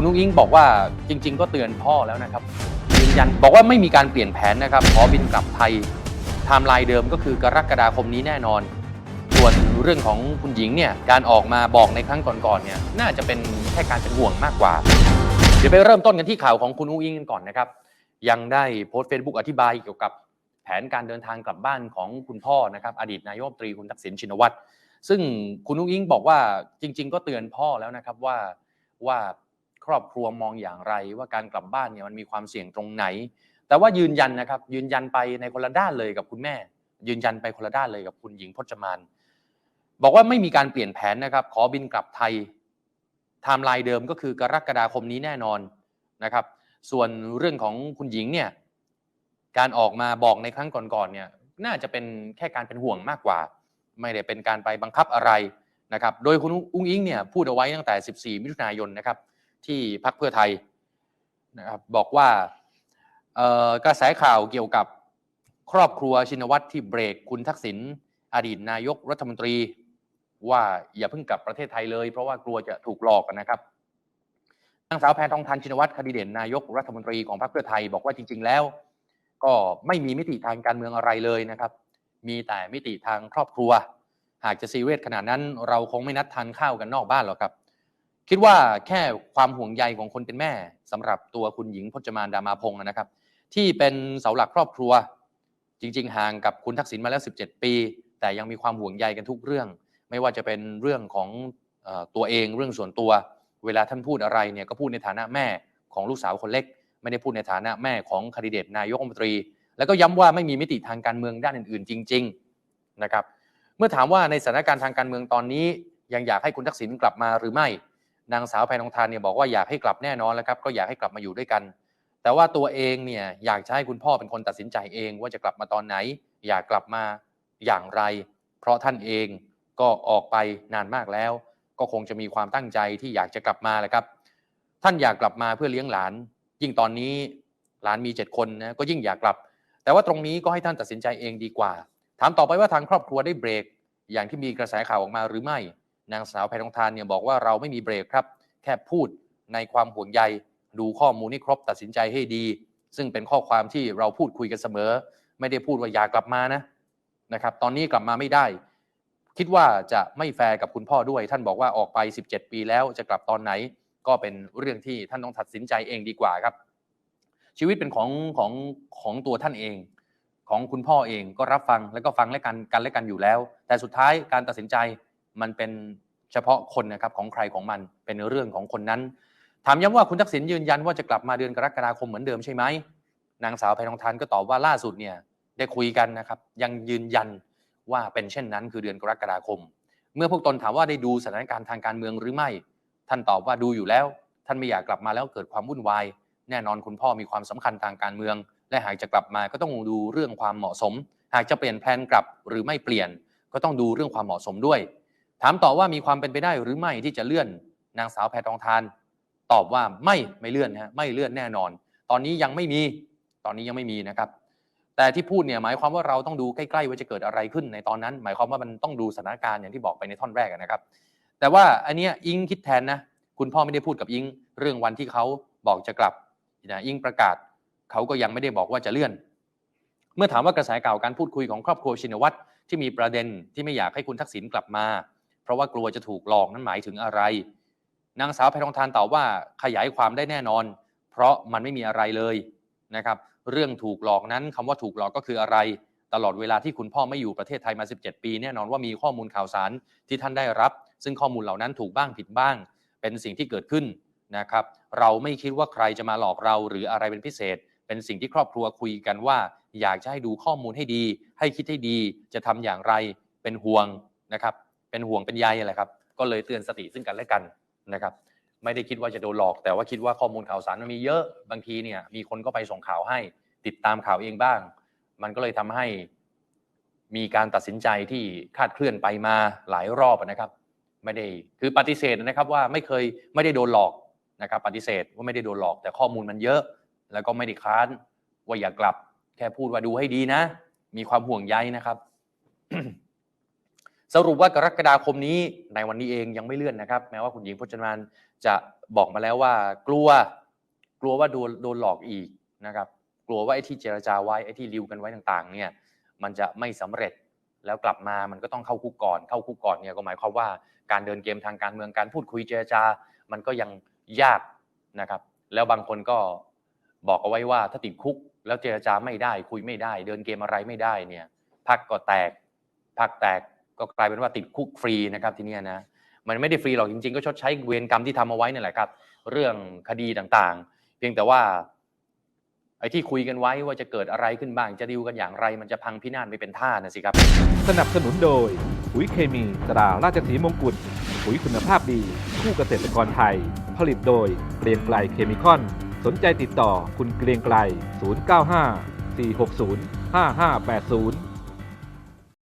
คุณนุ้งอิงบอกว่าจริง ๆ ก็เตือนพ่อแล้วนะครับยืนยันบอกว่าไม่มีการเปลี่ยนแผนนะครับขอบินกลับไทยไทม์ไลน์เดิมก็คือกรกฎาคมนี้แน่นอน ส่วนเรื่องของคุณหญิงเนี่ยการออกมาบอกในครั้งก่อนๆเนี่ยน่าจะเป็นแค่การเป็นห่วงมากกว่า เดี๋ยวไปเริ่มต้นกันที่ข่าวของคุณอุ้งอิงกันก่อนนะครับ ยังได้โพสต์เฟซบุ๊กอธิบายเกี่ยวกับแผนการเดินทางกลับบ้านของคุณพ่อนะครับอดีตนายกตรีคุณทักษิณชินวัตรซึ่งคุณอุ้งอิงบอกว่าจริง ๆ ก็เตือนพ่อแล้วนะครับว่าว่า ครอบครัวมองอย่างไร ว่าการกลับบ้านเนี่ยมันมีความเสี่ยงตรงไหน แต่ว่ายืนยันนะครับยืนยันไปในคนละด้านเลยกับคุณแม่ ยืนยันไปคนละด้านเลยกับคุณหญิงพจมานบอกว่าไม่มีการเปลี่ยนแผนนะครับ ขอบินกลับไทยไทม์ไลน์เดิมก็คือกรกฎาคมนี้แน่นอนนะครับ ส่วนเรื่องของคุณหญิงเนี่ยการออกมาบอกในครั้งก่อนๆเนี่ยน่าจะเป็นแค่การเป็นห่วงมากกว่า ไม่ได้เป็นการไปบังคับอะไรนะครับ โดยคุณอุ้งอิงเนี่ยพูดเอาไว้ตั้งแต่ 14 มิถุนายนนะครับ ที่พักเพื่อไทยนะครับบอกว่ากระแสข่าวเกี่ยวกับครอบครัวชินวัตรที่เบรกคุณทักษิณอดีตนายกรัฐมนตรี ว่าอย่าเพิ่งกลับประเทศไทยเลย เพราะว่ากลัวจะถูกหลอกนะครับนางสาวแพทองทานชินวัตรคดีเด่นนายกรัฐมนตรีของพรรคเพื่อไทยบอกว่าจริง ๆ แล้ว ก็ไม่มีมิติทางการเมืองอะไรเลยนะครับ มีแต่มิติทางครอบครัว หากจะซีเรียสขนาดนั้น เราคงไม่นัดทานข้าวกันนอกบ้านหรอกครับ คิดว่าแค่ความห่วงใยของคนเป็นแม่สำหรับตัวคุณหญิงพจมานดามาพงศ์นะครับ ที่เป็นเสาหลักครอบครัว จริง ๆ ห่างกับคุณทักษิณมาแล้ว 17 ปี แต่ยังมีความห่วงใยกันทุกเรื่อง ไม่ว่าจะเป็นเรื่องของตัวเองเรื่องส่วนตัว เวลาท่านพูดอะไรเนี่ยก็พูดในฐานะแม่ของลูกสาวคนเล็ก ไม่ได้พูดในฐานะแม่ของคดีเดตนายกรัฐมนตรี แล้วก็ย้ำว่าไม่มีมิติทางการเมืองด้านอื่น ๆ จริง ๆนะครับ เมื่อถามว่าในสถานการณ์ทางการเมืองตอนนี้ ยังอยากให้คุณทักษิณกลับมาหรือไม่ นางสาวแพทองทานเนี่ยบอกว่าอยากให้กลับแน่นอนแล้วครับก็อยากให้กลับมาอยู่ด้วยกัน แต่ว่าตัวเองเนี่ยอยากให้คุณพ่อเป็นคนตัดสินใจเองว่าจะกลับมาตอนไหน อยากกลับมาอย่างไร เพราะท่านเองก็ออกไปนานมากแล้ว ก็คงจะมีความตั้งใจที่อยากจะกลับมาแหละครับ ท่านอยากกลับมาเพื่อเลี้ยงหลาน ยิ่งตอนนี้หลานมีเจ็ดคนนะก็ยิ่งอยากกลับ แต่ว่าตรงนี้ก็ให้ท่านตัดสินใจเองดีกว่า ถามต่อไปว่าทางครอบครัวได้เบรก อย่างที่มีกระแสข่าวออกมาหรือไม่ นางสาวแพทองทานเนี่ยบอกว่าเราไม่มีเบรกครับ แค่พูดในความห่วงใย ดูข้อมูลให้ครบตัดสินใจให้ดี ซึ่งเป็นข้อความที่เราพูดคุยกันเสมอ ไม่ได้พูดว่าอยากกลับมานะนะครับ ตอนนี้กลับมาไม่ได้ คิดว่าจะไม่แฟร์กับคุณพ่อด้วย ท่านบอกว่าออกไป 17 ปีแล้วจะกลับตอนไหน ก็เป็นเรื่องที่ท่านต้องตัดสินใจเองดีกว่าครับ ชีวิตเป็นของของของตัวท่านเองของคุณพ่อเองก็รับฟังแล้วก็ฟังและกันกันและกันอยู่แล้ว แต่สุดท้ายการตัดสินใจ มันเป็นเฉพาะคนนะครับของใครของมันเป็นเรื่องของคนนั้น ถามย้ำว่าคุณทักษิณยืนยันว่าจะกลับมาเดือนกรกฎาคมเหมือนเดิมใช่ไหมนางสาวแพทองทานก็ตอบว่าล่าสุดเนี่ยได้คุยกันนะครับ ยังยืนยันว่าเป็นเช่นนั้นคือเดือนกรกฎาคม เมื่อพวกตนถามว่าได้ดูสถานการณ์ทางการเมืองหรือไม่ ท่านตอบว่าดูอยู่แล้ว ท่านไม่อยากกลับมาแล้วเกิดความวุ่นวายแน่นอนคุณพ่อมีความสำคัญทางการเมือง และหากจะกลับมาก็ต้องดูเรื่องความเหมาะสม หากจะเปลี่ยนแผนกลับหรือไม่เปลี่ยน ก็ต้องดูเรื่องความเหมาะสมด้วย ถามต่อว่ามีความเป็นไปได้หรือไม่ที่จะเลื่อนนางสาวแพทองทาน ตอบว่าไม่ไม่เลื่อนนะฮะไม่เลื่อนแน่นอน ตอนนี้ยังไม่มีตอนนี้ยังไม่มีนะครับ แต่ที่พูดเนี่ยหมายความว่าเราต้องดูใกล้ๆว่าจะเกิดอะไรขึ้นในตอนนั้น หมายความว่ามันต้องดูสถานการณ์อย่างที่บอกไปในท่อนแรกนะครับ แต่ว่าอันเนี้ยอิงคิดแทนนะคุณพ่อไม่ได้พูดกับอิงเรื่องวันที่เขาบอกจะกลับนะอิงประกาศเขาก็ยังไม่ได้บอกว่าจะเลื่อน เมื่อถามว่ากระแสข่าการพูดคุยของครอบครัวชินวัตรที่มีประเด็นที่ไม่อยากให้คุณทักษิณกลับมา ราะว่ากลัวจะถูกหลอกนั้นหมายถึงอะไร นางสาวแพทองทานตอบว่าขยายความได้แน่นอน เพราะมันไม่มีอะไรเลยนะครับเรื่องถูกหลอกนั้นคำว่าถูกหลอกก็คืออะไร ตลอดเวลาที่คุณพ่อไม่อยู่ประเทศไทยมา 17 ปี แน่นอนว่ามีข้อมูลข่าวสารที่ท่านได้รับ ซึ่งข้อมูลเหล่านั้นถูกบ้างผิดบ้าง เป็นสิ่งที่เกิดขึ้นนะครับ เราไม่คิดว่าใครจะมาหลอกเราหรืออะไรเป็นพิเศษ เป็นสิ่งที่ครอบครัวคุยกันว่า อยากจะให้ดูข้อมูลให้ดี ให้คิดให้ดี จะทำอย่างไรเป็นห่วงนะครับ เป็นห่วงเป็นใยอะไรครับ ก็เลยเตือนสติซึ่งกันและกันนะครับ ไม่ได้คิดว่าจะโดนหลอก แต่ว่าคิดว่าข้อมูลข่าวสารมันมีเยอะบางทีเนี่ยมีคนก็ไปส่งข่าวให้ ติดตามข่าวเองบ้าง มันก็เลยทำให้มีการตัดสินใจที่คาดเคลื่อนไปมาหลายรอบนะครับไม่ได้คือปฏิเสธนะครับว่าไม่เคยไม่ได้โดนหลอกนะครับปฏิเสธว่าไม่ได้โดนหลอก แต่ข้อมูลมันเยอะ แล้วก็ไม่ได้ค้านว่าอย่ากลับ แค่พูดว่าดูให้ดีนะ มีความห่วงใยนะครับ สรุปว่ากรกฎาคมนี้ในวันนี้เองยังไม่เลื่อนนะครับ แม้ว่าคุณหญิงพจมานจะบอกมาแล้วว่ากลัวกลัวว่าโดนโดนหลอกอีกนะครับ กลัวว่าไอ้ที่เจรจาไว้ไอ้ที่ริวกันไว้ต่างๆ เนี่ยมันจะไม่สำเร็จแล้วกลับมามันก็ต้องเข้าคุกก่อน เข้าคุกก่อนเนี่ยก็หมายความว่าการเดินเกมทางการเมืองการพูดคุยเจรจา มันก็ยังยากนะครับ แล้วบางคนก็บอกเอาไว้ว่าถ้าติดคุก แล้วเจรจาไม่ได้คุยไม่ได้ เดินเกมอะไรไม่ได้เนี่ยพักก็แตกพักแตก ก็กลายเป็นว่าติดคุกฟรีนะครับทีเนี้นะมันไม่ได้ฟรีหรอกจริง ๆ ก็ชดใช้เวรกรรมที่ทำเอาไว้นั่นแหละครับ เรื่องคดีต่างๆ เพียงแต่ว่าไอ้ที่คุยกันไว้ว่าจะเกิดอะไรขึ้นบ้างจะดิวกันอย่างไร มันจะพังพินาศไม่เป็นท่านะสิครับ สนับสนุนโดยปุ๋ยเคมีตราราชสีมงกุฎปุ๋ยคุณภาพดีคู่เกษตรกรไทย ผลิตโดยเกรียงไกลเคมีคอน สนใจติดต่อคุณเกรียงไกล 095 460 5580